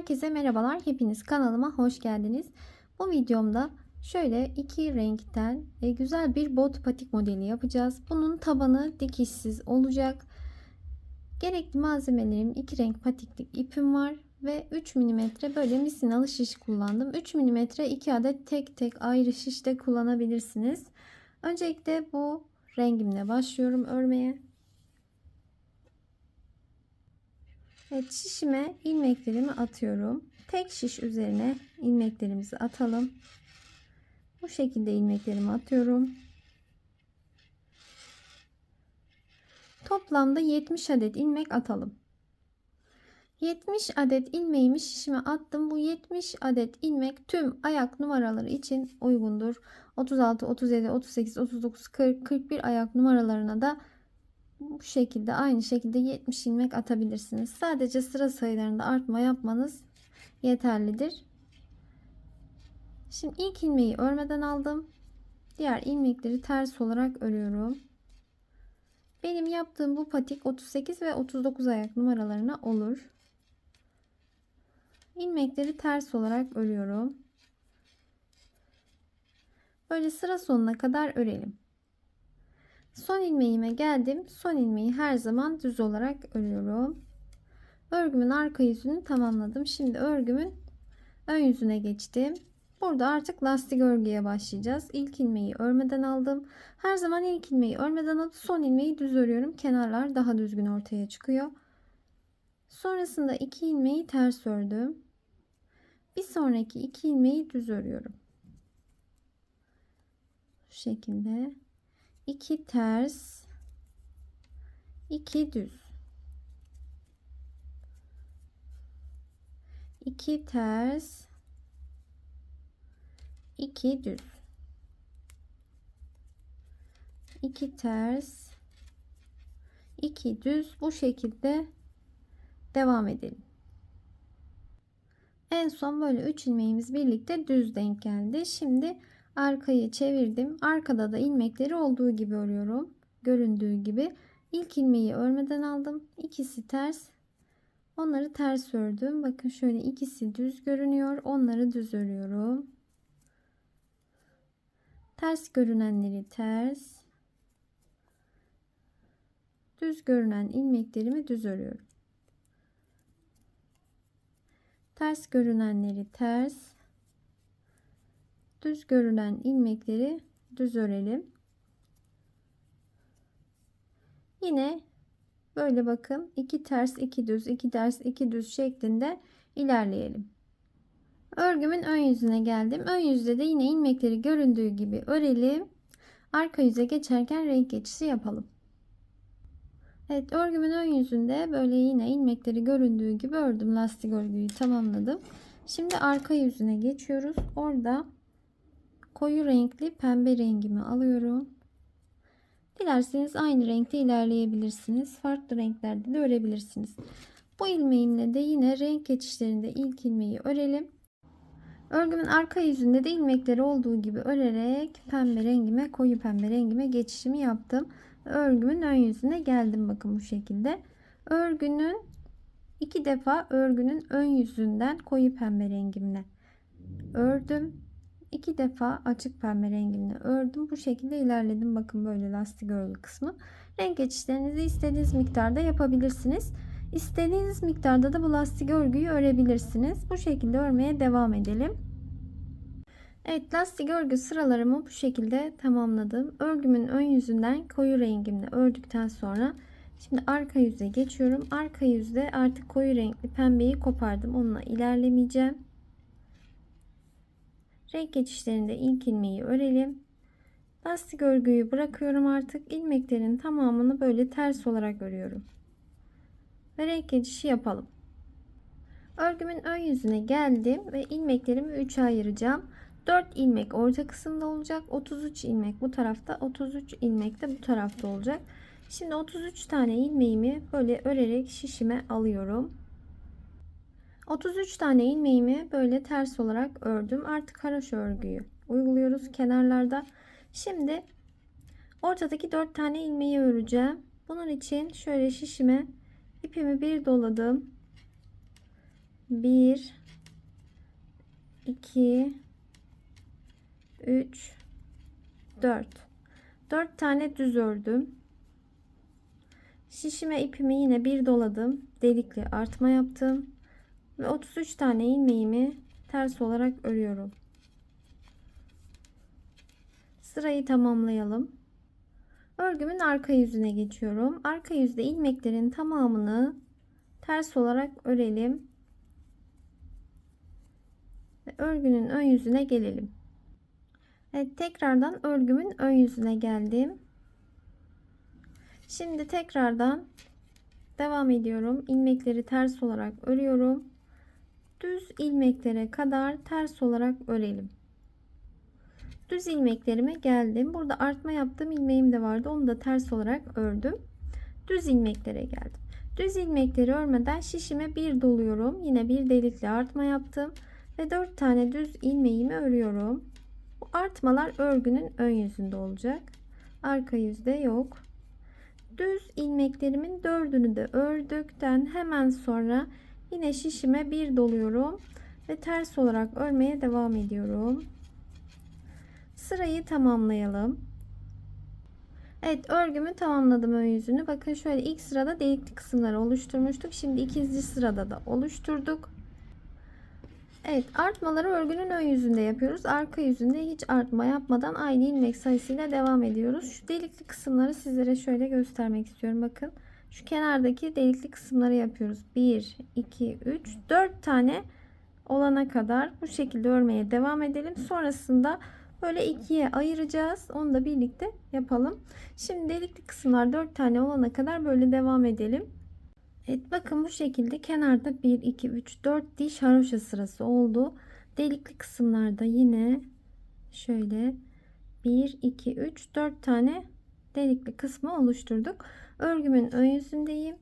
Herkese merhabalar. Hepiniz kanalıma hoş geldiniz. Bu videomda şöyle iki renkten e, güzel bir bot patik modeli yapacağız. Bunun tabanı dikişsiz olacak. Gerekli malzemelerim iki renk patiklik ipim var ve 3 mm böyle misinalı şiş kullandım. 3 mm 2 adet tek tek ayrı şiş de kullanabilirsiniz. Öncelikle bu rengimle başlıyorum örmeye. Evet şişime ilmeklerimi atıyorum. Tek şiş üzerine ilmeklerimizi atalım. Bu şekilde ilmeklerimi atıyorum. Toplamda 70 adet ilmek atalım. 70 adet ilmeğimi şişime attım. Bu 70 adet ilmek tüm ayak numaraları için uygundur. 36, 37, 38, 39, 40, 41 ayak numaralarına da bu şekilde aynı şekilde 70 ilmek atabilirsiniz. Sadece sıra sayılarında artma yapmanız yeterlidir. Şimdi ilk ilmeği örmeden aldım. Diğer ilmekleri ters olarak örüyorum. Benim yaptığım bu patik 38 ve 39 ayak numaralarına olur. İlmekleri ters olarak örüyorum. Böyle sıra sonuna kadar örelim. Son ilmeğime geldim. Son ilmeği her zaman düz olarak örüyorum. Örgümün arka yüzünü tamamladım. Şimdi örgümün ön yüzüne geçtim. Burada artık lastik örgüye başlayacağız. İlk ilmeği örmeden aldım. Her zaman ilk ilmeği örmeden alıp son ilmeği düz örüyorum. Kenarlar daha düzgün ortaya çıkıyor. Sonrasında iki ilmeği ters ördüm. Bir sonraki iki ilmeği düz örüyorum. Şu şekilde. 2 ters 2 düz 2 ters 2 düz 2 ters 2 düz bu şekilde devam edelim. En son böyle 3 ilmeğimiz birlikte düz denk geldi. Şimdi arkayı çevirdim. Arkada da ilmekleri olduğu gibi örüyorum. Göründüğü gibi. İlk ilmeği örmeden aldım. İkisi ters. Onları ters ördüm. Bakın şöyle ikisi düz görünüyor. Onları düz örüyorum. Ters görünenleri ters. Düz görünen ilmeklerimi düz örüyorum. Ters görünenleri ters düz görünen ilmekleri düz örelim. Yine böyle bakın iki ters iki düz iki ters iki düz şeklinde ilerleyelim. Örgümün ön yüzüne geldim. Ön yüzde de yine ilmekleri göründüğü gibi örelim. Arka yüze geçerken renk geçişi yapalım. Evet örgümün ön yüzünde böyle yine ilmekleri göründüğü gibi ördüm. Lastik örgüyü tamamladım. Şimdi arka yüzüne geçiyoruz. Orada koyu renkli pembe rengimi alıyorum. Dilerseniz aynı renkte ilerleyebilirsiniz. Farklı renklerde de örebilirsiniz. Bu ilmeğimle de yine renk geçişlerinde ilk ilmeği örelim. Örgümün arka yüzünde de ilmekleri olduğu gibi örerek pembe rengime, koyu pembe rengime geçişimi yaptım. Örgümün ön yüzüne geldim bakın bu şekilde. Örgünün iki defa örgünün ön yüzünden koyu pembe rengimle ördüm iki defa açık pembe rengimle ördüm. Bu şekilde ilerledim. Bakın böyle lastik örgü kısmı. Renk geçişlerinizi istediğiniz miktarda yapabilirsiniz. İstediğiniz miktarda da bu lastik örgüyü örebilirsiniz. Bu şekilde örmeye devam edelim. Evet lastik örgü sıralarımı bu şekilde tamamladım. Örgümün ön yüzünden koyu rengimle ördükten sonra şimdi arka yüze geçiyorum. Arka yüzde artık koyu renkli pembeyi kopardım. Onunla ilerlemeyeceğim. Renk geçişlerinde ilk ilmeği örelim. Lastik örgüyü bırakıyorum artık. ilmeklerin tamamını böyle ters olarak örüyorum. Ve renk geçişi yapalım. Örgümün ön yüzüne geldim ve ilmeklerimi 3'e ayıracağım. 4 ilmek orta kısımda olacak. 33 ilmek bu tarafta, 33 ilmek de bu tarafta olacak. Şimdi 33 tane ilmeğimi böyle örerek şişime alıyorum. 33 tane ilmeğimi böyle ters olarak ördüm. Artık haroşa örgüyü uyguluyoruz kenarlarda. Şimdi ortadaki 4 tane ilmeği öreceğim. Bunun için şöyle şişime ipimi bir doladım. 1 2 3 4 4 tane düz ördüm. Şişime ipimi yine bir doladım. Delikli artma yaptım. Ve 33 tane ilmeğimi ters olarak örüyorum. Sırayı tamamlayalım. Örgümün arka yüzüne geçiyorum. Arka yüzde ilmeklerin tamamını ters olarak örelim. Ve örgünün ön yüzüne gelelim. Evet tekrardan örgümün ön yüzüne geldim. Şimdi tekrardan devam ediyorum. İlmekleri ters olarak örüyorum. Düz ilmeklere kadar ters olarak örelim. Düz ilmeklerime geldim. Burada artma yaptığım ilmeğim de vardı. Onu da ters olarak ördüm. Düz ilmeklere geldim. Düz ilmekleri örmeden şişime bir doluyorum. Yine bir delikli artma yaptım ve 4 tane düz ilmeğimi örüyorum. Bu artmalar örgünün ön yüzünde olacak. Arka yüzde yok. Düz ilmeklerimin dördünü de ördükten hemen sonra yine şişime bir doluyorum ve ters olarak örmeye devam ediyorum. Sırayı tamamlayalım. Evet örgümü tamamladım ön yüzünü. Bakın şöyle ilk sırada delikli kısımları oluşturmuştuk. Şimdi ikinci sırada da oluşturduk. Evet artmaları örgünün ön yüzünde yapıyoruz. Arka yüzünde hiç artma yapmadan aynı ilmek sayısıyla devam ediyoruz. Şu delikli kısımları sizlere şöyle göstermek istiyorum. Bakın şu kenardaki delikli kısımları yapıyoruz. 1, 2, 3, 4 tane olana kadar bu şekilde örmeye devam edelim. Sonrasında böyle ikiye ayıracağız. Onu da birlikte yapalım. Şimdi delikli kısımlar 4 tane olana kadar böyle devam edelim. Evet bakın bu şekilde kenarda 1 2 3 4 diş haroşa sırası oldu. Delikli kısımlarda yine şöyle 1 2 3 4 tane delikli kısmı oluşturduk. Örgümün ön yüzündeyim.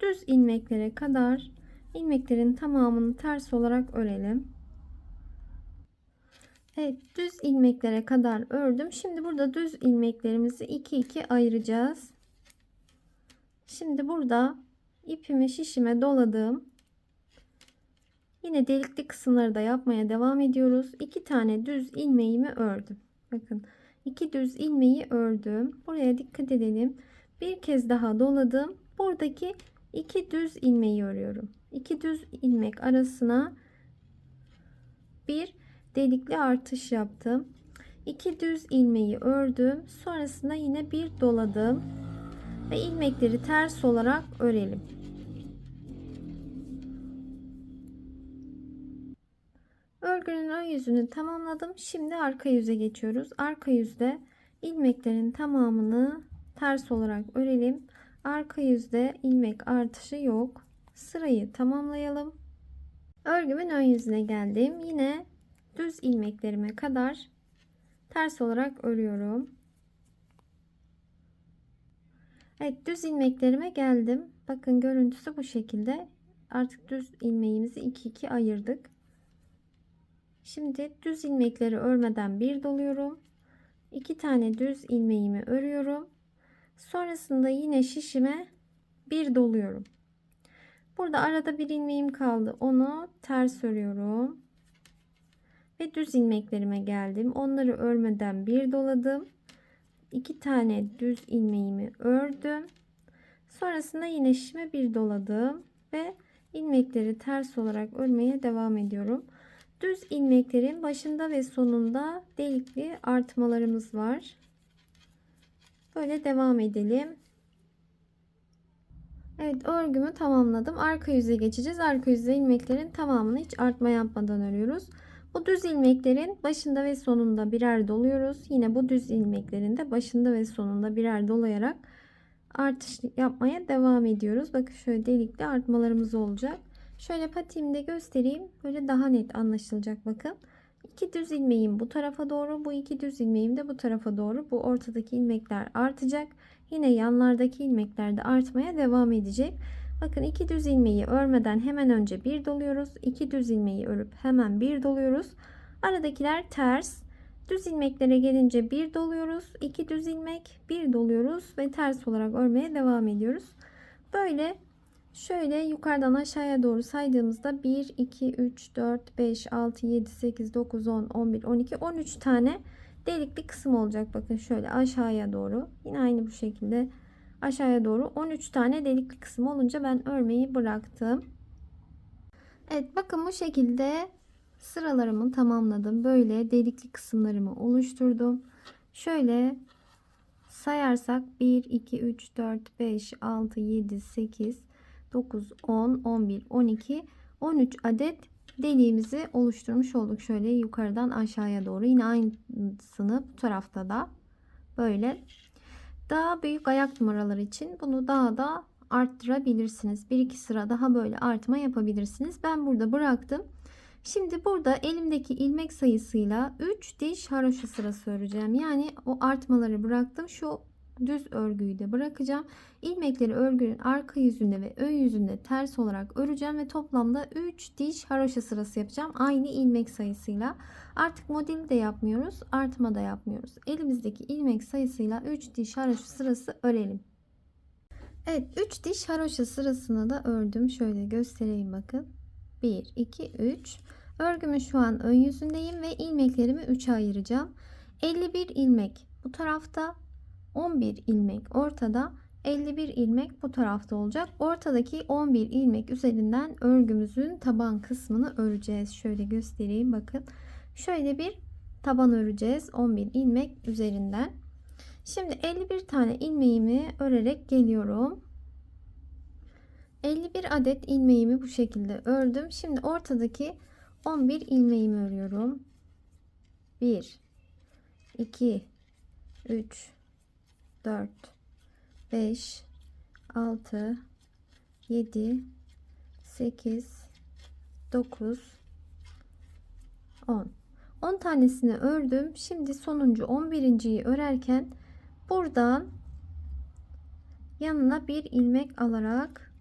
Düz ilmeklere kadar ilmeklerin tamamını ters olarak örelim. Evet düz ilmeklere kadar ördüm. Şimdi burada düz ilmeklerimizi 2 2 ayıracağız. Şimdi burada ipimi şişime doladım. Yine delikli kısımları da yapmaya devam ediyoruz. 2 tane düz ilmeğimi ördüm. Bakın iki düz ilmeği ördüm. Buraya dikkat edelim. Bir kez daha doladım. Buradaki iki düz ilmeği örüyorum. İki düz ilmek arasına bir delikli artış yaptım. İki düz ilmeği ördüm. Sonrasında yine bir doladım ve ilmekleri ters olarak örelim. Örgünün ön yüzünü tamamladım. Şimdi arka yüze geçiyoruz. Arka yüzde ilmeklerin tamamını ters olarak örelim. Arka yüzde ilmek artışı yok. Sırayı tamamlayalım. Örgümün ön yüzüne geldim. Yine düz ilmeklerime kadar ters olarak örüyorum. Evet düz ilmeklerime geldim. Bakın görüntüsü bu şekilde. Artık düz ilmeğimizi 2 2 ayırdık. Şimdi düz ilmekleri örmeden bir doluyorum. 2 tane düz ilmeğimi örüyorum. Sonrasında yine şişime bir doluyorum. Burada arada bir ilmeğim kaldı. Onu ters örüyorum. Ve düz ilmeklerime geldim. Onları örmeden bir doladım iki tane düz ilmeğimi ördüm. Sonrasında yine şişime bir doladım ve ilmekleri ters olarak örmeye devam ediyorum. Düz ilmeklerin başında ve sonunda delikli artmalarımız var. Böyle devam edelim. Evet örgümü tamamladım. Arka yüze geçeceğiz. Arka yüze ilmeklerin tamamını hiç artma yapmadan örüyoruz. Bu düz ilmeklerin başında ve sonunda birer doluyoruz. Yine bu düz ilmeklerin de başında ve sonunda birer dolayarak artış yapmaya devam ediyoruz. Bakın şöyle delikli artmalarımız olacak. Şöyle patiğimde göstereyim. Böyle daha net anlaşılacak bakın. İki düz ilmeğim bu tarafa doğru. Bu iki düz ilmeğim de bu tarafa doğru. Bu ortadaki ilmekler artacak. Yine yanlardaki ilmekler de artmaya devam edecek. Bakın iki düz ilmeği örmeden hemen önce bir doluyoruz. İki düz ilmeği örüp hemen bir doluyoruz. Aradakiler ters. Düz ilmeklere gelince bir doluyoruz. iki düz ilmek bir doluyoruz ve ters olarak örmeye devam ediyoruz. Böyle Şöyle yukarıdan aşağıya doğru saydığımızda 1, 2, 3, 4, 5, 6, 7, 8, 9, 10, 11, 12, 13 tane delikli kısım olacak. Bakın şöyle aşağıya doğru. Yine aynı bu şekilde aşağıya doğru 13 tane delikli kısım olunca ben örmeyi bıraktım. Evet bakın bu şekilde sıralarımı tamamladım. Böyle delikli kısımlarımı oluşturdum. Şöyle sayarsak 1, 2, 3, 4, 5, 6, 7, 8, 9, 10, 11, 12, 13 adet deliğimizi oluşturmuş olduk. Şöyle yukarıdan aşağıya doğru. Yine aynısını bu tarafta da böyle. Daha büyük ayak numaraları için bunu daha da arttırabilirsiniz. Bir iki sıra daha böyle artma yapabilirsiniz. Ben burada bıraktım. Şimdi burada elimdeki ilmek sayısıyla 3 diş haroşa sırası öreceğim. Yani o artmaları bıraktım. Şu düz örgüyü de bırakacağım. İlmekleri örgünün arka yüzünde ve ön yüzünde ters olarak öreceğim ve toplamda 3 diş haroşa sırası yapacağım. Aynı ilmek sayısıyla. Artık modeli de yapmıyoruz, artma da yapmıyoruz. Elimizdeki ilmek sayısıyla 3 diş haroşa sırası örelim. Evet 3 diş haroşa sırasını da ördüm. Şöyle göstereyim bakın. 1, 2, 3. Örgümün şu an ön yüzündeyim ve ilmeklerimi 3'e ayıracağım. 51 ilmek bu tarafta, 11 ilmek ortada, 51 ilmek bu tarafta olacak. Ortadaki 11 ilmek üzerinden örgümüzün taban kısmını öreceğiz. Şöyle göstereyim bakın. Şöyle bir taban öreceğiz 11 ilmek üzerinden. Şimdi 51 tane ilmeğimi örerek geliyorum. 51 adet ilmeğimi bu şekilde ördüm. Şimdi ortadaki 11 ilmeğimi örüyorum. 1 2 3 4 5 6 7 8 9 10 10 tanesini ördüm. Şimdi sonuncu 11.yi örerken buradan yanına bir ilmek alarak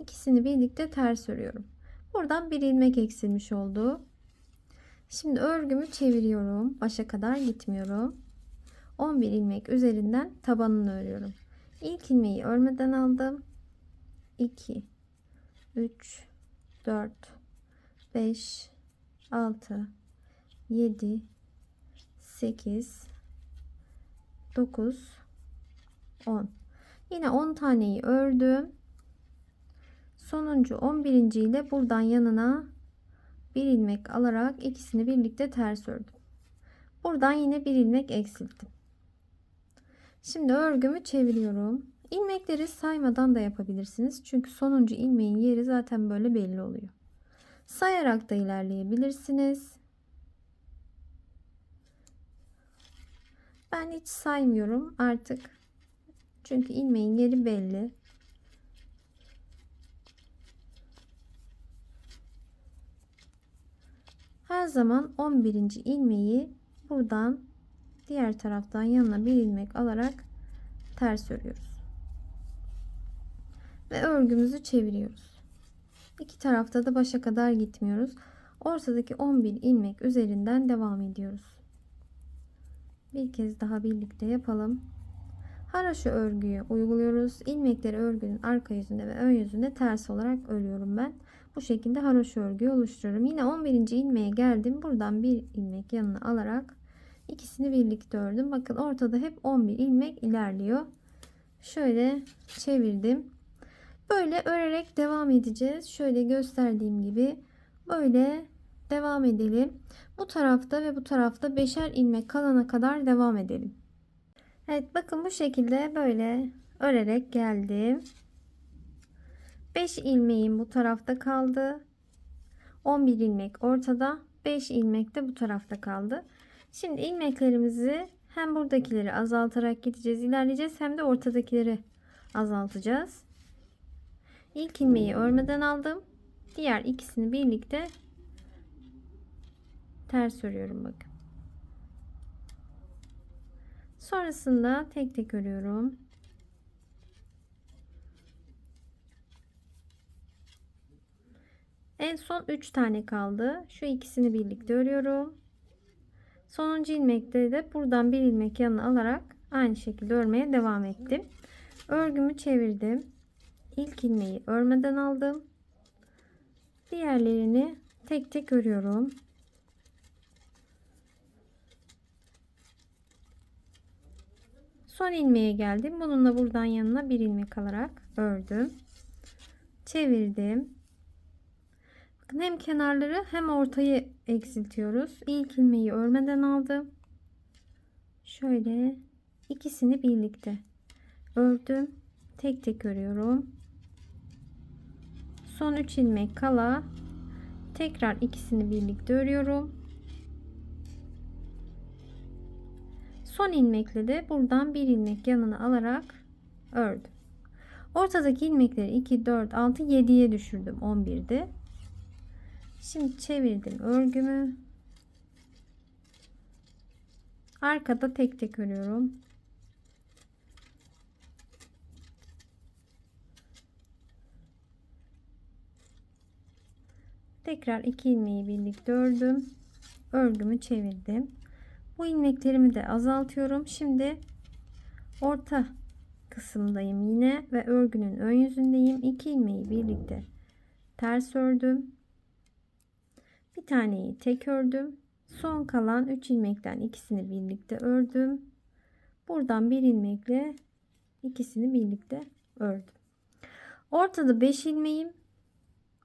ikisini birlikte ters örüyorum. Buradan bir ilmek eksilmiş oldu. Şimdi örgümü çeviriyorum. Başa kadar gitmiyorum. 11 ilmek üzerinden tabanını örüyorum. İlk ilmeği örmeden aldım. 2 3 4 5 6 7 8 9 10 yine 10 taneyi ördüm sonuncu 11. ile buradan yanına bir ilmek alarak ikisini birlikte ters ördüm buradan yine bir ilmek eksilttim şimdi örgümü çeviriyorum ilmekleri saymadan da yapabilirsiniz çünkü sonuncu ilmeğin yeri zaten böyle belli oluyor sayarak da ilerleyebilirsiniz Ben hiç saymıyorum artık. Çünkü ilmeğin yeri belli. Her zaman 11. ilmeği buradan diğer taraftan yanına bir ilmek alarak ters örüyoruz. Ve örgümüzü çeviriyoruz. İki tarafta da başa kadar gitmiyoruz. Ortadaki 11 ilmek üzerinden devam ediyoruz. Bir kez daha birlikte yapalım. Haraşo örgüyü uyguluyoruz. İlmekleri örgünün arka yüzünde ve ön yüzünde ters olarak örüyorum ben. Bu şekilde haroşa örgüyü oluşturuyorum. Yine 11. ilmeğe geldim. Buradan bir ilmek yanına alarak ikisini birlikte ördüm. Bakın ortada hep 11 ilmek ilerliyor. Şöyle çevirdim. Böyle örerek devam edeceğiz. Şöyle gösterdiğim gibi böyle devam edelim. Bu tarafta ve bu tarafta beşer ilmek kalana kadar devam edelim. Evet bakın bu şekilde böyle örerek geldim. 5 ilmeğim bu tarafta kaldı. 11 ilmek ortada. 5 ilmek de bu tarafta kaldı. Şimdi ilmeklerimizi hem buradakileri azaltarak gideceğiz, ilerleyeceğiz hem de ortadakileri azaltacağız. İlk ilmeği örmeden aldım. Diğer ikisini birlikte ters örüyorum bakın. Sonrasında tek tek örüyorum. En son 3 tane kaldı. Şu ikisini birlikte örüyorum. Sonuncu ilmekte de buradan bir ilmek yanına alarak aynı şekilde örmeye devam ettim. Örgümü çevirdim. ilk ilmeği örmeden aldım. Diğerlerini tek tek örüyorum. Son ilmeğe geldim. Bununla buradan yanına bir ilmek alarak ördüm. Çevirdim. Bakın hem kenarları hem ortayı eksiltiyoruz. İlk ilmeği örmeden aldım. Şöyle ikisini birlikte ördüm. Tek tek örüyorum. Son 3 ilmek kala tekrar ikisini birlikte örüyorum. Son ilmekle de buradan bir ilmek yanına alarak ördüm. Ortadaki ilmekleri 2, 4, 6, 7'ye düşürdüm 11'de. Şimdi çevirdim örgümü. Arkada tek tek örüyorum. Tekrar iki ilmeği birlikte ördüm. Örgümü çevirdim. Bu ilmeklerimi de azaltıyorum. Şimdi orta kısımdayım yine ve örgünün ön yüzündeyim. İki ilmeği birlikte ters ördüm. Bir taneyi tek ördüm. Son kalan 3 ilmekten ikisini birlikte ördüm. Buradan bir ilmekle ikisini birlikte ördüm. Ortada 5 ilmeğim.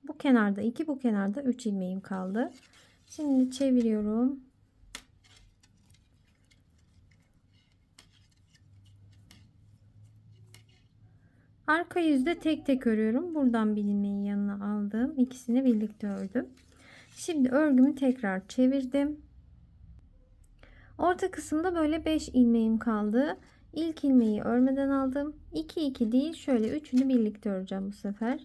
Bu kenarda 2, bu kenarda 3 ilmeğim kaldı. Şimdi çeviriyorum. Arka yüzde tek tek örüyorum. Buradan bir ilmeği yanına aldım. İkisini birlikte ördüm. Şimdi örgümü tekrar çevirdim. Orta kısımda böyle 5 ilmeğim kaldı. İlk ilmeği örmeden aldım. 2 2 değil şöyle üçünü birlikte öreceğim bu sefer.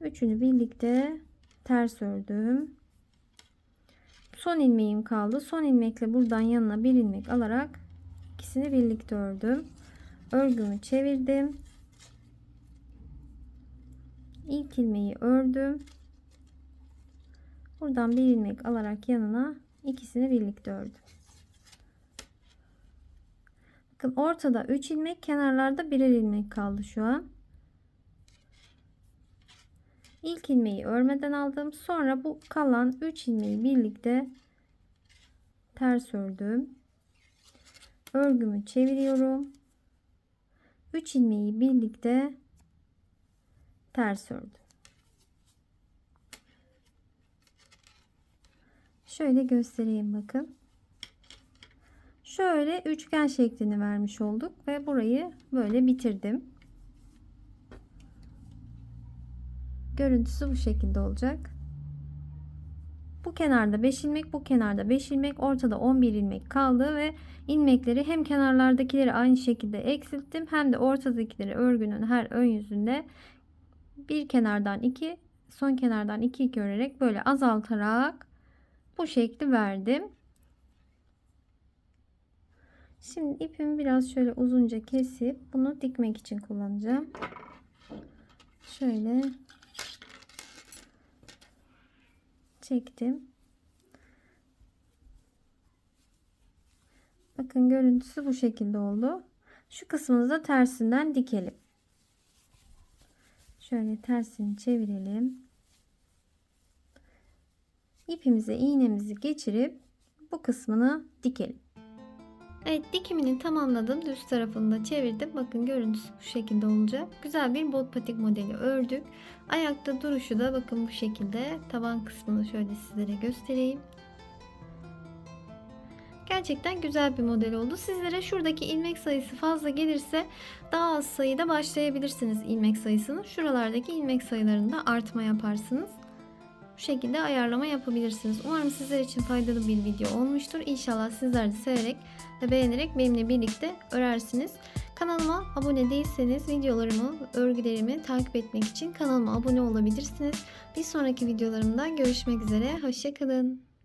Üçünü birlikte ters ördüm. Son ilmeğim kaldı. Son ilmekle buradan yanına bir ilmek alarak ikisini birlikte ördüm. Örgümü çevirdim. İlk ilmeği ördüm. Buradan bir ilmek alarak yanına ikisini birlikte ördüm. Bakın ortada 3 ilmek, kenarlarda birer ilmek kaldı şu an. İlk ilmeği örmeden aldım. Sonra bu kalan 3 ilmeği birlikte ters ördüm. Örgümü çeviriyorum. 3 ilmeği birlikte ters ördüm. Şöyle göstereyim bakın. Şöyle üçgen şeklini vermiş olduk ve burayı böyle bitirdim. Görüntüsü bu şekilde olacak. Bu kenarda 5 ilmek, bu kenarda 5 ilmek, ortada 11 ilmek kaldı ve ilmekleri hem kenarlardakileri aynı şekilde eksilttim hem de ortadakileri örgünün her ön yüzünde bir kenardan 2, son kenardan 2 2 örerek böyle azaltarak bu şekli verdim. Şimdi ipimi biraz şöyle uzunca kesip bunu dikmek için kullanacağım. Şöyle çektim. Bakın görüntüsü bu şekilde oldu. Şu kısmını da tersinden dikelim. Şöyle tersini çevirelim. İpimize iğnemizi geçirip bu kısmını dikelim. Evet dikimini tamamladım. Düz tarafını da çevirdim. Bakın görüntüsü bu şekilde olacak. Güzel bir bot patik modeli ördük. Ayakta duruşu da bakın bu şekilde. Taban kısmını şöyle sizlere göstereyim. Gerçekten güzel bir model oldu. Sizlere şuradaki ilmek sayısı fazla gelirse daha az sayıda başlayabilirsiniz ilmek sayısını. Şuralardaki ilmek sayılarında artma yaparsınız. Bu şekilde ayarlama yapabilirsiniz. Umarım sizler için faydalı bir video olmuştur. İnşallah sizler de severek ve beğenerek benimle birlikte örersiniz. Kanalıma abone değilseniz videolarımı, örgülerimi takip etmek için kanalıma abone olabilirsiniz. Bir sonraki videolarımda görüşmek üzere. Hoşçakalın.